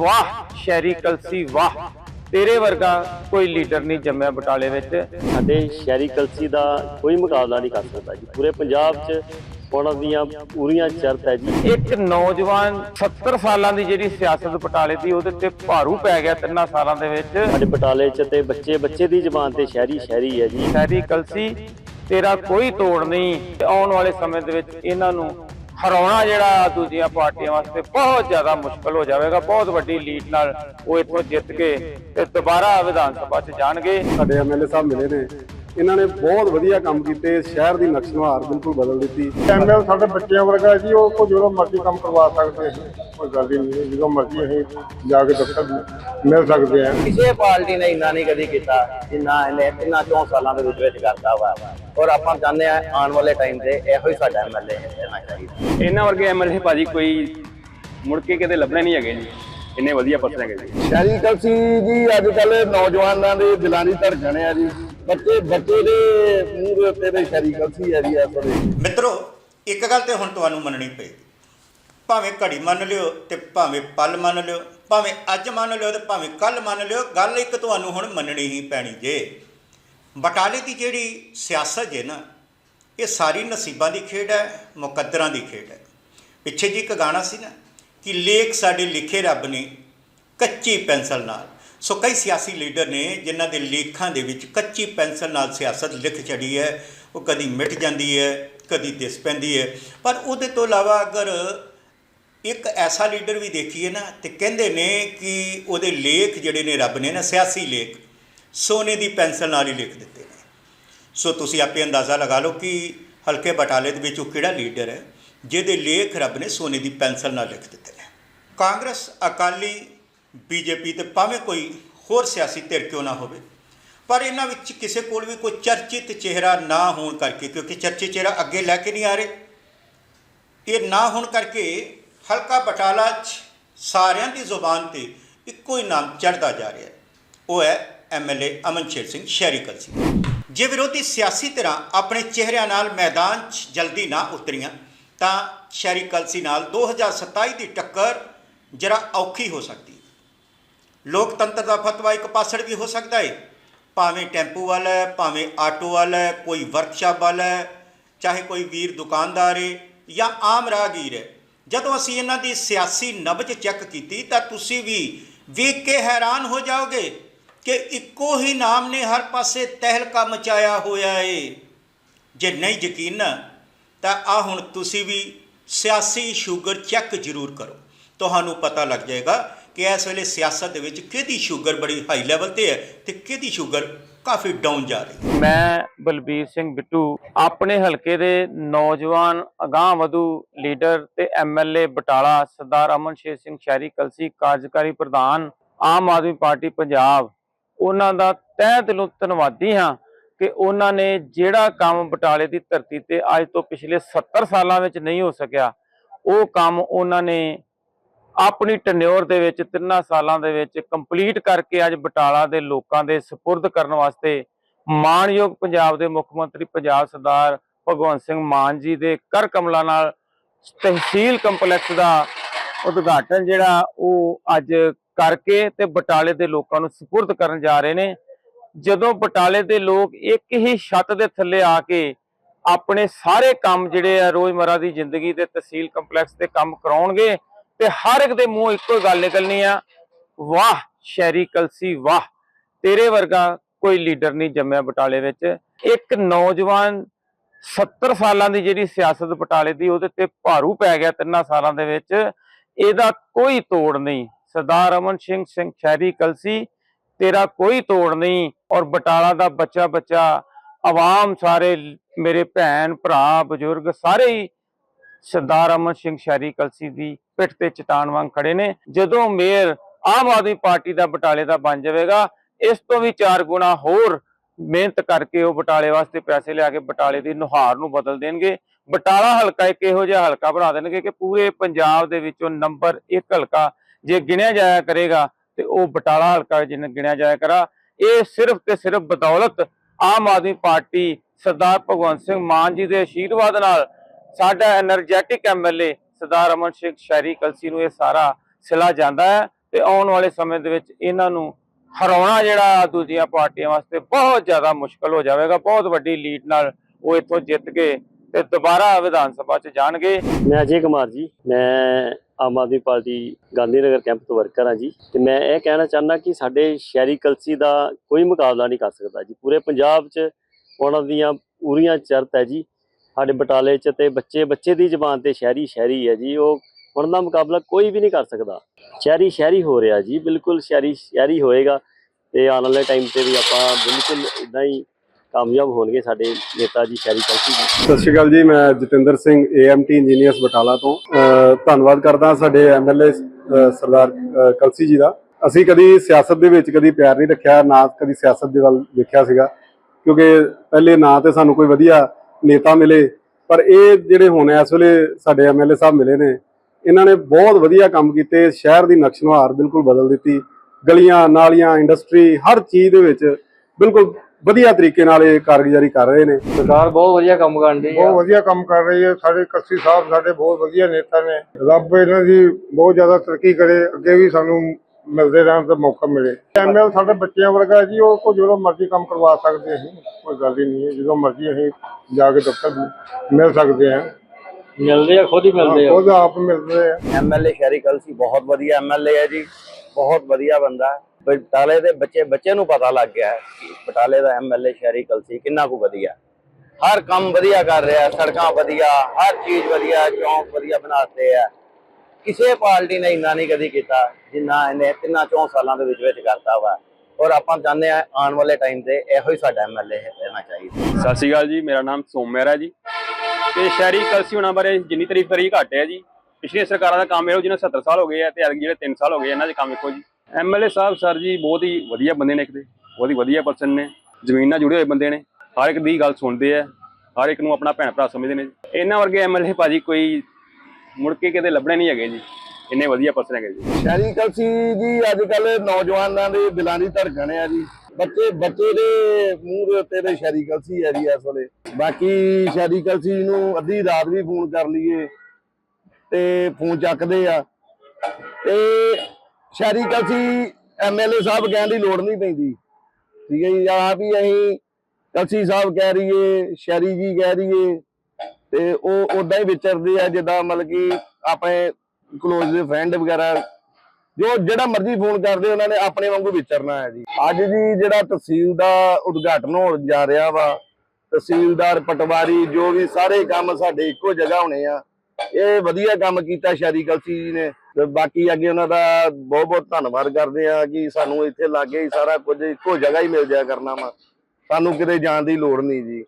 ਵਾਹ ਸ਼ਹਿਰੀ ਕਲਸੀ ਵਾਹ। ਤੇਰੇ ਵਰਗਾ ਕੋਈ ਲੀਡਰ ਨਹੀਂ ਜੰਮਿਆ ਬਟਾਲੇ ਵਿੱਚ। ਸਾਡੇ ਸ਼ਹਿਰੀ ਕਲਸੀ ਦਾ ਕੋਈ ਮੁਕਾਬਲਾ ਨਹੀਂ ਕਰ ਸਕਦਾ ਜੀ। ਪੂਰੇ ਪੰਜਾਬ 'ਚ ਉਹਨਾਂ ਦੀਆਂ ਪੂਰੀਆਂ ਚਰਤ ਹੈ ਜੀ। ਇੱਕ ਨੌਜਵਾਨ 70 ਸਾਲਾਂ ਦੀ ਜਿਹੜੀ ਸਿਆਸਤ ਬਟਾਲੇ ਦੀ ਉਹਦੇ ਤੇ ਭਾਰੂ ਪੈ ਗਿਆ ਤਿੰਨਾਂ ਸਾਲਾਂ ਦੇ ਵਿੱਚ। ਸਾਡੇ ਬਟਾਲੇ 'ਚ ਤੇ ਬੱਚੇ ਬੱਚੇ ਦੀ ਜ਼ਬਾਨ ਤੇ ਸ਼ਹਿਰੀ ਸ਼ਹਿਰੀ ਹੈ ਜੀ। ਸ਼ਹਿਰੀ ਕਲਸੀ ਤੇਰਾ ਕੋਈ ਤੋੜ ਨਹੀਂ। ਆਉਣ ਵਾਲੇ ਸਮੇਂ ਦੇ ਵਿੱਚ ਇਹਨਾਂ ਨੂੰ ਹਰਾਉਣਾ ਜਿਹੜਾ ਦੂਜੀਆਂ ਪਾਰਟੀਆਂ ਵਾਸਤੇ ਬਹੁਤ ਜ਼ਿਆਦਾ ਮੁਸ਼ਕਲ ਹੋ ਜਾਵੇਗਾ, ਬਹੁਤ ਵੱਡੀ ਲੀਡ ਨਾਲ ਉਹ ਇੱਥੋਂ ਜਿੱਤ ਕੇ ਤੇ ਦੁਬਾਰਾ ਵਿਧਾਨ ਸਭਾ 'ਚ ਜਾਣਗੇ। ਸਾਡੇ ਐਮਐਲਏ ਸਾਹਿਬ ਮਿਲੇ ਨੇ। ਇਹਨਾਂ ਨੇ ਬਹੁਤ ਵਧੀਆ ਕੰਮ ਕੀਤੇ ਸ਼ਹਿਰ ਦੀ ਨਕਸ਼ਨੁਹਾਰ ਬਿਲਕੁਲ ਬਦਲ ਦਿੱਤੀ। ਐਮਐਲ ਸਾਡੇ ਬੱਚਿਆਂ ਵਰਗਾ ਜੀ ਉਹ ਕੋ ਜਦੋਂ ਮਰਜ਼ੀ ਕੰਮ ਕਰਵਾ ਸਕਦੇ ਹਾਂ ਕੋਈ ਗੱਲ ਨਹੀਂ। ਜਦੋਂ ਮਰਜ਼ੀ ਅਸੀਂ ਜਾ ਕੇ ਦਫ਼ਤਰ ਮਿਲ ਸਕਦੇ ਹਾਂ ਕਿਸੇ ਪਾਰਟੀ ਨੇ ਇੰਨਾ ਨਹੀਂ ਕਦੀ ਕੀਤਾ ਜਿੰਨਾ ਇਹਨੇ ਇਹਨਾਂ ਚੌਂ ਸਾਲਾਂ ਦੇ ਵਿੱਚ ਵਿੱਚ ਕਰਦਾ ਵਾ। ਔਰ ਆਪਾਂ ਚਾਹੁੰਦੇ ਆ ਆਉਣ ਵਾਲੇ ਟਾਈਮ ਤੇ ਇਹੋ ਹੀ ਸਾਡਾ ਐਮਐਲਏ ਰਹਿਣਾ ਚਾਹੀਦਾ। ਇਹਨਾਂ ਵਰਗੇ ਐਮਐਲਏ ਭਾਜੀ ਕੋਈ ਮੁੜ ਕੇ ਕਿਤੇ ਲੱਭਣੇ ਨਹੀਂ ਹੈਗੇ ਜੀ। ਇੰਨੇ ਵਧੀਆ ਪਰਸਨ ਹੈਗੇ ਜੀ। ਸ਼ਹਿਰੀ ਕਲਸੀ ਜੀ ਅੱਜ ਕੱਲ ਨੌਜਵਾਨਾਂ ਦੇ ਦਿਲਾਂ ਦੀ ਧੜਕਣ ਹੈ ਜੀ। ਬੱਚੇ ਬੱਚੇ ਦੇ ਮੂੰਹ ਦੇ ਉੱਤੇ ਤੇ ਸ਼ਹਿਰੀ ਕਲਸੀ ਹੈ ਜੀ ਇਸ ਮਿੱਤਰੋ, ਇੱਕ ਗੱਲ ਤੇ ਹੁਣ ਤੁਹਾਨੂੰ ਮੰਨਣੀ ਪਏਗੀ ਭਾਵੇਂ ਘੜੀ ਮੰਨ ਲਿਓ ਤੇ ਭਾਵੇਂ ਪਲ ਮੰਨ ਲਿਓ, ਭਾਵੇਂ ਅੱਜ ਮੰਨ ਲਿਓ ਤੇ ਭਾਵੇਂ ਕੱਲ ਮੰਨ ਲਿਓ, ਗੱਲ ਇੱਕ ਤੁਹਾਨੂੰ ਹੁਣ ਮੰਨਣੀ ਹੀ ਪੈਣੀ ਜੇ। ਬਟਾਲੇ ਦੀ ਜਿਹੜੀ ਸਿਆਸਤ ਜੇ ਨਾ, ਇਹ ਸਾਰੀ ਨਸੀਬਾਂ ਦੀ ਖੇਡ ਹੈ, ਮੁਕੱਦਰਾਂ ਦੀ ਖੇਡ ਹੈ। ਪਿੱਛੇ ਜੀ ਇੱਕ ਗਾਣਾ ਸੀ ਨਾ ਕਿ ਲੇਖ ਸਾਡੇ ਲਿਖੇ ਰੱਬ ਨੇ ਕੱਚੀ ਪੈਨਸਲ ਨਾਲ। ਸੋ ਕਈ ਸਿਆਸੀ ਲੀਡਰ ਨੇ ਜਿਨ੍ਹਾਂ ਦੇ ਲੇਖਾਂ ਦੇ ਵਿੱਚ ਕੱਚੀ ਪੈਨਸਲ ਨਾਲ ਸਿਆਸਤ ਲਿਖ ਚੜੀ ਹੈ, ਉਹ ਕਦੀ ਮਿਟ ਜਾਂਦੀ ਹੈ, ਕਦੀ ਦਿਸ ਪੈਂਦੀ ਹੈ। ਪਰ ਉਹਦੇ ਤੋਂ ਇਲਾਵਾ ਅਗਰ ਇੱਕ ਐਸਾ ਲੀਡਰ ਵੀ ਦੇਖੀਏ ਨਾ, ਤੇ ਕਹਿੰਦੇ ਨੇ ਕਿ ਉਹਦੇ ਲੇਖ ਜਿਹੜੇ ਨੇ ਰੱਬ ਨੇ ਨਾ, ਸਿਆਸੀ ਲੇਖ, ਸੋਨੇ ਦੀ ਪੈਨਸਲ ਨਾਲ ਹੀ ਲਿਖ ਦਿੱਤੇ ਨੇ। ਸੋ ਤੁਸੀਂ ਆਪੇ ਅੰਦਾਜ਼ਾ ਲਗਾ ਲਓ ਕਿ ਹਲਕੇ ਬਟਾਲੇ ਦੇ ਵਿੱਚ ਉਹ ਕਿਹੜਾ ਲੀਡਰ ਹੈ, ਜਿਹਦੇ ਲੇਖ ਰੱਬ ਨੇ ਸੋਨੇ ਦੀ ਪੈਨਸਲ ਨਾਲ ਲਿਖ ਦਿੱਤੇ ਨੇ। ਕਾਂਗਰਸ, ਅਕਾਲੀ ਬੀਜੇਪੀ ਤੇ ਭਾਵੇਂ ਕੋਈ ਹੋਰ ਸਿਆਸੀ ਧਿਰ ਕਿਉਂ ਨਾ ਹੋਵੇ, ਪਰ ਇਹਨਾਂ ਵਿੱਚ ਕਿਸੇ ਕੋਲ ਵੀ ਕੋਈ ਚਰਚਿਤ ਚਿਹਰਾ ਨਾ ਹੋਣ ਕਰਕੇ, ਕਿਉਂਕਿ ਚਰਚਿਤ ਚਿਹਰਾ ਅੱਗੇ ਲੈ ਕੇ ਨਹੀਂ ਆ ਰਹੇ, ਇਹ ਨਾ ਹੋਣ ਕਰਕੇ ਹਲਕਾ ਬਟਾਲਾ 'ਚ ਸਾਰਿਆਂ ਦੀ ਜ਼ੁਬਾਨ ਤੇ ਇੱਕੋ ਹੀ ਨਾਮ ਚੜਦਾ ਜਾ ਰਿਹਾ ਹੈ। ਉਹ ਹੈ ਐਮਐਲਏ ਅਮਨਸ਼ੇਰ ਸਿੰਘ, ਸ਼ਹਿਰੀ ਕਲਸੀ। ਜੇ ਵਿਰੋਧੀ ਸਿਆਸੀ ਧਿਰਾਂ ਆਪਣੇ ਚਿਹਰਿਆਂ ਨਾਲ ਮੈਦਾਨ 'ਚ ਜਲਦੀ ਨਾ ਉਤਰੀਆਂ, ਤਾਂ ਸ਼ਹਿਰੀ ਕਲਸੀ ਨਾਲ 2027 ਦੀ ਟੱਕਰ ਜਰਾ ਔਖੀ ਹੋ ਸਕਦੀ ਲੋਕਤੰਤਰ ਦਾ ਫਤਵਾ ਇੱਕ ਪਾਸੜ ਵੀ ਹੋ ਸਕਦਾ ਹੈ ਭਾਵੇਂ ਟੈਂਪੂ ਵਾਲਾ ਹੈ, ਭਾਵੇਂ ਆਟੋ ਵਾਲਾ ਹੈ, ਕੋਈ ਵਰਕਸ਼ਾਪ ਵਾਲਾ ਹੈ, ਚਾਹੇ ਕੋਈ ਵੀਰ ਦੁਕਾਨਦਾਰ ਹੈ ਜਾਂ ਆਮ ਰਾਹਗੀਰ ਹੈ। ਜਦੋਂ ਅਸੀਂ ਇਹਨਾਂ ਦੀ ਸਿਆਸੀ ਨਬਜ ਚੈੱਕ ਕੀਤੀ ਤਾਂ ਤੁਸੀਂ ਵੀ ਵੇਖ ਕੇ ਹੈਰਾਨ ਹੋ ਜਾਓਗੇ ਕਿ ਇੱਕੋ ਹੀ ਨਾਮ ਨੇ ਹਰ ਪਾਸੇ ਤਹਿਲਕਾ ਮਚਾਇਆ ਹੋਇਆ ਏ। ਜੇ ਨਹੀਂ ਯਕੀਨ ਨਾ ਤਾਂ ਆ ਹੁਣ ਤੁਸੀਂ ਵੀ ਸਿਆਸੀ ਸ਼ੂਗਰ ਚੈੱਕ ਜ਼ਰੂਰ ਕਰੋ। ਤੁਹਾਨੂੰ ਪਤਾ ਲੱਗ ਜਾਏਗਾ ਕਿ ਇਸ ਵੇਲੇ ਸਿਆਸਤ ਦੇ ਵਿੱਚ ਕਿਹਦੀ ਸ਼ੂਗਰ ਬੜੀ ਹਾਈ ਲੈਵਲ ਤੇ ਹੈ ਤੇ ਕਿਹਦੀ ਸ਼ੂਗਰ ਕਾਫੀ ਡਾਊਨ ਜਾ ਰਹੀ ਮੈਂ ਬਲਬੀਰ ਸਿੰਘ ਬਿੱਟੂ, ਆਪਣੇ ਹਲਕੇ ਦੇ ਨੌਜਵਾਨ ਅਗਾਂਹ ਵਧੂ ਲੀਡਰ ਤੇ ਐਮਐਲਏ ਬਟਾਲਾ ਸਰਦਾਰ ਅਮਨਸ਼ੇਰ ਸਿੰਘ ਸ਼ਹਿਰੀ ਕਲਸੀ, ਕਾਰਜਕਾਰੀ ਪ੍ਰਧਾਨ ਆਮ ਆਦਮੀ ਪਾਰਟੀ ਪੰਜਾਬ। ਉਹਨਾਂ ਦਾ ਤਹਿ ਦਿਲੋਂ ਧੰਨਵਾਦੀ ਹਾਂ ਕਿ ਉਹਨਾਂ ਨੇ ਜਿਹੜਾ ਕੰਮ ਬਟਾਲੇ ਦੀ ਧਰਤੀ ਤੇ ਅੱਜ ਤੋਂ ਪਿਛਲੇ 70 ਸਾਲਾਂ ਵਿੱਚ ਨਹੀਂ ਹੋ ਸਕਿਆ, ਉਹ ਕੰਮ ਉਹਨਾਂ ਨੇ ਆਪਣੀ ਟਨਿਓਰ ਦੇ ਵਿੱਚ ਤਿੰਨਾਂ ਸਾਲਾਂ ਦੇ ਵਿੱਚ ਕੰਪਲੀਟ ਕਰਕੇ ਅੱਜ ਬਟਾਲਾ ਦੇ ਲੋਕਾਂ ਦੇ ਸਪੁਰਦ ਕਰਨ ਵਾਸਤੇ ਮਾਣਯੋਗ ਪੰਜਾਬ ਦੇ ਮੁੱਖ ਮੰਤਰੀ ਪੰਜਾਬ ਸਰਦਾਰ ਭਗਵੰਤ ਸਿੰਘ ਮਾਨ ਜੀ ਦੇ ਕਰ ਕਮਲਾਂ ਨਾਲ ਤਹਿਸੀਲ ਕੰਪਲੈਕਸ ਦਾ ਉਦਘਾਟਨ ਜਿਹੜਾ ਉਹ ਅੱਜ ਕਰਕੇ ਤੇ ਬਟਾਲੇ ਦੇ ਲੋਕਾਂ ਨੂੰ ਸਪੁਰਦ ਕਰਨ ਜਾ ਰਹੇ ਨੇ। ਜਦੋਂ ਬਟਾਲੇ ਦੇ ਲੋਕ ਇੱਕ ਹੀ ਛੱਤ ਦੇ ਥੱਲੇ ਆ ਕੇ ਆਪਣੇ ਸਾਰੇ ਕੰਮ ਜਿਹੜੇ ਆ ਰੋਜ਼ਮਰਾ ਦੀ ਜ਼ਿੰਦਗੀ ਦੇ ਤਹਿਸੀਲ ਕੰਪਲੈਕਸ ਤੇ ਕੰਮ ਕਰਾਉਣਗੇ ਤੇ ਹਰ ਇੱਕ ਦੇ ਮੂੰਹ ਇੱਕੋ ਹੀ ਗੱਲ ਨਿਕਲਣੀ ਆ, ਵਾਹ, ਸ਼ਹਿਰੀ ਕਲਸੀ, ਵਾਹ, ਤੇਰੇ ਵਰਗਾ ਕੋਈ ਲੀਡਰ ਨਹੀਂ ਜੰਮਿਆ ਬਟਾਲੇ ਵਿੱਚ। ਇੱਕ ਨੌਜਵਾਨ 70 ਸਾਲਾਂ ਦੀ ਜਿਹੜੀ ਸਿਆਸਤ ਬਟਾਲੇ ਦੀ, ਉਹਦੇ ਤੇ ਭਾਰੂ ਪੈ ਗਿਆ ਤਿੰਨਾਂ ਸਾਲਾਂ ਦੇ ਵਿੱਚ। ਇਹਦਾ ਕੋਈ ਤੋੜ ਨਹੀਂ। ਸਰਦਾਰ ਅਮਨ ਸਿੰਘ ਸਿੰਘ, ਸ਼ਹਿਰੀ ਕਲਸੀ, ਤੇਰਾ ਕੋਈ ਤੋੜ ਨਹੀਂ। ਔਰ ਬਟਾਲਾ ਦਾ ਬੱਚਾ ਬੱਚਾ ਆਵਾਮ ਸਾਰੇ ਮੇਰੇ ਭੈਣ, ਭਰਾ, ਬਜ਼ੁਰਗ ਸਾਰੇ ਹੀ ਸਰਦਾਰ ਅਮਨ ਸਿੰਘ ਸ਼ਹਿਰੀ ਕਲਸੀ ਦੀ ਪਿੱਠ ਤੇ ਚਟਾਨ ਵਾਂਗ ਖੜੇ ਨੇ। ਜਦੋਂ ਮੇਅਰ ਆਮ ਆਦਮੀ ਪਾਰਟੀ ਦਾ ਬਟਾਲੇ ਦਾ ਬਣ ਜਾਵੇਗਾ, ਇਸ ਤੋਂ ਵੀ ਚਾਰ ਗੁਣਾ ਹੋਰ ਮਿਹਨਤ ਕਰਕੇ ਉਹ ਬਟਾਲੇ ਵਾਸਤੇ ਪੈਸੇ ਲਿਆ ਕੇ ਬਟਾਲੇ ਦੀ ਨੁਹਾਰ ਨੂੰ ਬਦਲ ਦੇਣਗੇ। ਬਟਾਲਾ ਹਲਕਾ ਇੱਕ ਇਹੋ ਜਿਹਾ ਹਲਕਾ ਬਣਾ ਦੇਣਗੇ ਕਿ ਪੂਰੇ ਪੰਜਾਬ ਦੇ ਵਿੱਚੋਂ ਨੰਬਰ 1 ਹਲਕਾ ਜੇ ਗਿਣਿਆ ਜਾਇਆ ਕਰੇਗਾ ਤੇ ਉਹ ਬਟਾਲਾ ਹਲਕਾ ਜਿਨ ਗਿਣਿਆ ਜਾਇਆ ਕਰਾ। ਇਹ ਸਿਰਫ ਤੇ ਸਿਰਫ ਬਦੌਲਤ ਆਮ ਆਦਮੀ ਪਾਰਟੀ ਸਰਦਾਰ ਭਗਵੰਤ ਸਿੰਘ ਮਾਨ ਜੀ ਦੇ ਆਸ਼ੀਰਵਾਦ ਨਾਲ ਸਾਡਾ એનર્ਜੈਟਿਕ ਐਮਐਲਏ ਸਰਦਾਰ ਅਮਨ ਸਿੰਘ ਸ਼ਹਿਰੀ ਕਲਸੀ ਨੂੰ ਇਹ ਸਾਰਾ ਸਿਲਾ ਜਾਂਦਾ ਹੈ ਤੇ ਆਉਣ ਵਾਲੇ ਸਮੇਂ ਦੇ ਵਿੱਚ ਇਹਨਾਂ ਨੂੰ ਹਰਾਉਣਾ ਜਿਹੜਾ ਦੂਜੀਆਂ ਪਾਰਟੀਆਂ ਵਾਸਤੇ ਬਹੁਤ ਜ਼ਿਆਦਾ ਮੁਸ਼ਕਲ ਹੋ ਜਾਵੇਗਾ, ਬਹੁਤ ਵੱਡੀ ਲੀਡ ਨਾਲ ਉਹ ਇੱਥੋਂ ਜਿੱਤ ਕੇ ਤੇ ਦੁਬਾਰਾ ਵਿਧਾਨ ਸਭਾ 'ਚ ਜਾਣਗੇ। ਮੈਂ ਅਜੇ ਕੁਮਾਰ ਜੀ, ਮੈਂ ਆਮ ਆਦਮੀ ਪਾਰਟੀ ਗਾਂਧੀ ਨਗਰ ਕੈਂਪ ਤੋਂ ਵਰਕਰ ਹਾਂ ਜੀ ਤੇ ਮੈਂ ਇਹ ਕਹਿਣਾ ਚਾਹੁੰਦਾ ਕਿ ਸਾਡੇ ਸ਼ਹਿਰੀ ਕਲਸੀ ਦਾ ਕੋਈ ਮੁਕਾਬਲਾ ਨਹੀਂ ਕਰ ਸਕਦਾ ਜੀ। ਪੂਰੇ ਪੰਜਾਬ 'ਚ ਉਹਨਾਂ ਦੀਆਂ ਪੂਰੀਆਂ ਚਰਤ ਹੈ ਜੀ। ਸਾਡੇ ਬਟਾਲੇ 'ਚ ਤੇ ਬੱਚੇ ਬੱਚੇ ਦੀ ਜ਼ਬਾਨ ਤੇ ਸ਼ਹਿਰੀ ਸ਼ਹਿਰੀ ਹੈ ਜੀ, ਉਹ ਹੁਣ ਦਾ ਮੁਕਾਬਲਾ ਕੋਈ ਵੀ ਨਹੀਂ ਕਰ ਸਕਦਾ। ਸ਼ਹਿਰੀ ਸ਼ਹਿਰੀ ਹੋ ਰਿਹਾ ਜੀ, ਬਿਲਕੁਲ ਸ਼ਹਿਰੀ ਸ਼ਹਿਰੀ ਹੋਏਗਾ ਤੇ ਆਉਣ ਵਾਲੇ ਟਾਈਮ ਤੇ ਵੀ ਆਪਾਂ ਬਿਲਕੁਲ ਇਦਾਂ ਹੀ ਕਾਮਯਾਬ ਹੋਣਗੇ ਸਾਡੇ ਨੇਤਾ ਜੀ, ਸ਼ਹਿਰੀ ਕਲਸੀ ਜੀ। ਸਤਿ ਸ਼੍ਰੀ ਅਕਾਲ ਜੀ, ਮੈਂ ਜਤਿੰਦਰ ਸਿੰਘ ਏਐਮਟੀ ਇੰਜੀਨੀਅਰਸ ਬਟਾਲਾ ਤੋਂ। ਧੰਨਵਾਦ ਕਰਦਾ ਸਾਡੇ ਐਮਐਲਏ ਸਰਦਾਰ ਕਲਸੀ ਜੀ ਦਾ। ਅਸੀਂ ਕਦੀ ਸਿਆਸਤ ਦੇ ਵਿੱਚ ਕਦੀ ਪਿਆਰ ਨਹੀਂ ਰੱਖਿਆ, ਨਾ ਕਦੀ ਸਿਆਸਤ ਦੇ ਵੱਲ ਵੇਖਿਆ ਸੀਗਾ, ਕਿਉਂਕਿ ਪਹਿਲੇ ਨਾ ਤੇ ਸਾਨੂੰ ਕੋਈ ਵਧੀਆ ਨੇਤਾ ਮਿਲੇ ਪਰ ਇਹ ਜਿਹੜੇ ਹੁਣ ਇਸ ਵੇਲੇ ਸਾਡੇ ਐਮਐਲਏ ਸਾਹਿਬ ਮਿਲੇ ਨੇ ਇਹਨਾਂ ਨੇ ਬਹੁਤ ਵਧੀਆ ਕੰਮ ਕੀਤੇ ਸ਼ਹਿਰ ਦੀ ਨਕਸ਼ਨੁਹਾਰ ਬਿਲਕੁਲ ਬਦਲ ਦਿੱਤੀ ਗਲੀਆਂ ਨਾਲੀਆਂ ਇੰਡਸਟਰੀ ਹਰ ਚੀਜ਼ ਦੇ ਵਿੱਚ ਬਿਲਕੁਲ ਵਧੀਆ ਤਰੀਕੇ ਨਾਲ ਇਹ ਕਾਰਗੁਜ਼ਾਰੀ ਕਰ ਰਹੇ ਨੇ। ਸਰਕਾਰ ਬਹੁਤ ਵਧੀਆ ਕੰਮ ਕਰਨ ਦੀ ਬਹੁਤ ਵਧੀਆ ਕੰਮ ਕਰ ਰਹੀ ਹੈ ਸਾਡੇ ਕੱਸੀ ਸਾਹਿਬ ਸਾਡੇ ਬਹੁਤ ਵਧੀਆ ਨੇਤਾ ਨੇ। ਰੱਬ ਇਹਨਾਂ ਦੀ ਬਹੁਤ ਜ਼ਿਆਦਾ ਤਰੱਕੀ ਕਰੇ ਅੱਗੇ ਵੀ ਸਾਨੂੰ ਮਿਲਦੇ ਰਹਿਣ ਦਾ ਮੌਕਾ ਮਿਲੇ। ਐਮਐਲ ਸਾਡੇ ਬੱਚਿਆਂ ਵਰਗਾ ਜੀ ਉਹ ਕੋ ਜਦੋਂ ਮਰਜ਼ੀ ਕੰਮ ਕਰਵਾ ਸਕਦੇ ਅਸੀਂ ਕੋਈ ਗੱਲ ਹੀ ਨਹੀਂ ਹੈ ਜਦੋਂ ਮਰਜ਼ੀ ਅਸੀਂ ਜਾ ਕੇ ਦਫ਼ਤਰ ਮਿਲ ਸਕਦੇ ਹਾਂ ਮਿਲਦੇ ਆ ਖੁਦ ਹੀ ਮਿਲਦੇ ਆ। ਖੁਦ ਆਪ ਮਿਲਦੇ ਆ। ਐਮਐਲਏ ਸ਼ਹਿਰੀ ਕਲਸੀ ਬਹੁਤ ਵਧੀਆ ਐਮਐਲਏ ਹੈ ਜੀ ਬਹੁਤ ਵਧੀਆ ਬੰਦਾ। ਬਟਾਲੇ ਦੇ ਬੱਚੇ ਬੱਚੇ ਨੂੰ ਪਤਾ ਲੱਗ ਗਿਆ ਕਿ ਬਟਾਲੇ ਦਾ ਐਮਐਲਏ ਸ਼ਹਿਰੀ ਕਲਸੀ ਕਿੰਨਾ ਕੁ ਵਧੀਆ। ਹਰ ਕੰਮ ਵਧੀਆ ਕਰ ਰਿਹਾ ਸੜਕਾਂ ਵਧੀਆ ਹਰ ਚੀਜ਼ ਵਧੀਆ ਚੌਂਕ ਵਧੀਆ ਬਣਾਤੇ ਆ। ਕਿਸੇ ਪਾਰਟੀ ਨੇ ਇੰਨਾ ਨਹੀਂ ਕਦੀ ਕੀਤਾ ਜਿੰਨਾ ਇਹਨੇ ਤਿੰਨਾਂ ਚੌਂ ਸਾਲਾਂ ਦੇ ਵਿੱਚ ਵਿੱਚ ਕਰਤਾ ਵਾ। ਔਰ ਆਪਾਂ ਚਾਹੁੰਦੇ ਆ ਆਉਣ ਵਾਲੇ ਟਾਈਮ ਤੇ ਇਹੋ ਹੀ ਸਾਡਾ ਐਮਐਲਏ ਰਹਿਣਾ ਚਾਹੀਦਾ। ਸਤਿ ਸ਼੍ਰੀ ਅਕਾਲ ਜੀ, ਮੇਰਾ ਨਾਮ ਸੋਮਿਆਰ ਹੈ ਜੀ। ਤੇ ਸ਼ਹਿਰੀ ਕਲਸੀ ਹੋਣਾ ਬਾਰੇ ਜਿੰਨੀ ਤਾਰੀਫ ਕਰੀ ਘੱਟ ਹੈ ਜੀ, ਪਿਛਲੀਆਂ ਸਰਕਾਰਾਂ ਦਾ ਕੰਮ ਇਹੋ ਜਿਹਨਾਂ 70 ਸਾਲ ਹੋ ਗਏ ਆ ਤੇ ਐਤਕੀ ਜਿਹੜੇ 3 ਸਾਲ ਹੋ ਗਏ ਇਹਨਾਂ ਦੇ ਕੰਮ ਇੱਕੋ ਜੀ। ਐਮਐਲਏ ਸਾਹਿਬ ਸਰ ਜੀ ਬਹੁਤ ਹੀ ਵਧੀਆ ਬੰਦੇ ਨੇ ਇੱਕ ਤੇ, ਬਹੁਤ ਹੀ ਵਧੀਆ ਪਰਸਨ ਨੇ, ਜ਼ਮੀਨ ਨਾਲ ਜੁੜੇ ਹੋਏ ਬੰਦੇ ਨੇ। ਹਰ ਇੱਕ ਦੀ ਗੱਲ ਸੁਣਦੇ ਆ, ਹਰ ਇੱਕ ਨੂੰ ਆਪਣਾ ਭੈਣ ਭਰਾ ਸਮਝਦੇ ਨੇ ਇਹਨਾਂ ਵਰਗੇ ਐਮਐਲਏ ਭਾਜੀ ਕੋਈ ਮੁੜ ਕੇ ਕਿਤੇ ਲੱਭਣੇ ਨਹੀਂ ਹੈਗੇ ਜੀ। ਇੰਨੇ ਵਧੀਆ ਪਰਸਨ ਹੈਗੇ ਜੀ ਸ਼ਹਿਰੀ ਕਲਸੀ ਜੀ, ਅੱਜ ਕੱਲ ਨੌਜਵਾਨਾਂ ਦੇ ਦਿਲਾਂ ਦੀ ਧੜਕਣ ਆ ਜੀ। ਬੱਚੇ ਬੱਚੇ ਦੇ ਮੂੰਹ ਦੇ ਉੱਤੇ ਤੇ ਸ਼ਹਿਰੀ ਕਲਸੀ ਹੈ ਜੀ ਇਸ ਵੇਲੇ। ਬਾਕੀ ਸ਼ਹਿਰੀ ਕਲਸੀ ਨੂੰ ਅੱਧੀ ਰਾਤ ਵੀ ਫੋਨ ਕਰ ਲਈਏ ਤੇ ਫੋਨ ਚੱਕਦੇ ਆ। ਤੇ ਸ਼ਹਿਰੀ ਕਲਸੀ ਐਮਐਲਏ ਸਾਹਿਬ ਕਹਿਣ ਦੀ ਲੋੜ ਨਹੀਂ ਪੈਂਦੀ। ਠੀਕ ਹੈ ਜੀ ਆ ਵੀ ਅਸੀਂ ਕਲਸੀ ਸਾਹਿਬ ਕਹਿ ਰਹੀਏ ਸ਼ਹਿਰੀ ਜੀ ਕਹਿ ਰਹੀਏ, ਤੇ ਉਹ ਉਦਾਂ ਹੀ ਵਿਚਰਦੇ ਆ, ਜਿੱਦਾਂ ਮਤਲਬ ਕਿ ਆਪਣੇ ਕਲੋਜ਼ ਦੇ ਫਰੈਂਡ ਵਗੈਰਾ, ਜੋ ਜਿਹੜਾ ਮਰਜ਼ੀ ਫੋਨ ਕਰਦੇ ਉਹਨਾਂ ਨੇ ਆਪਣੇ ਵਾਂਗੂ ਵਿਚਰਨਾ ਹੈ ਜੀ। ਅੱਜ ਜੀ ਜਿਹੜਾ ਤਹਿਸੀਲ ਦਾ ਉਦਘਾਟਨ ਹੋਣ ਜਾ ਰਿਹਾ ਵਾ, ਤਹਿਸੀਲਦਾਰ ਪਟਵਾਰੀ ਜੋ ਵੀ ਸਾਰੇ ਕੰਮ ਸਾਡੇ ਇੱਕੋ ਜਗ੍ਹਾ ਹੋਣੇ ਆ, ਇਹ ਵਧੀਆ ਕੰਮ ਕੀਤਾ ਸ਼ਾਦੀ ਕਲਸੀ ਜੀ ਨੇ। ਬਾਕੀ ਅੱਗੇ ਉਹਨਾਂ ਦਾ ਬਹੁਤ ਬਹੁਤ ਧੰਨਵਾਦ ਕਰਦੇ ਆ ਕਿ ਸਾਨੂੰ ਇੱਥੇ ਲਾਗੇ ਹੀ ਸਾਰਾ ਕੁਝ ਇੱਕੋ ਜਗ੍ਹਾ ਹੀ ਮਿਲ ਜਾਇਆ ਕਰਨਾ ਵਾ। ਸਾਨੂੰ ਕਿਤੇ ਜਾਣ ਦੀ ਲੋੜ ਨਹੀਂ ਜੀ।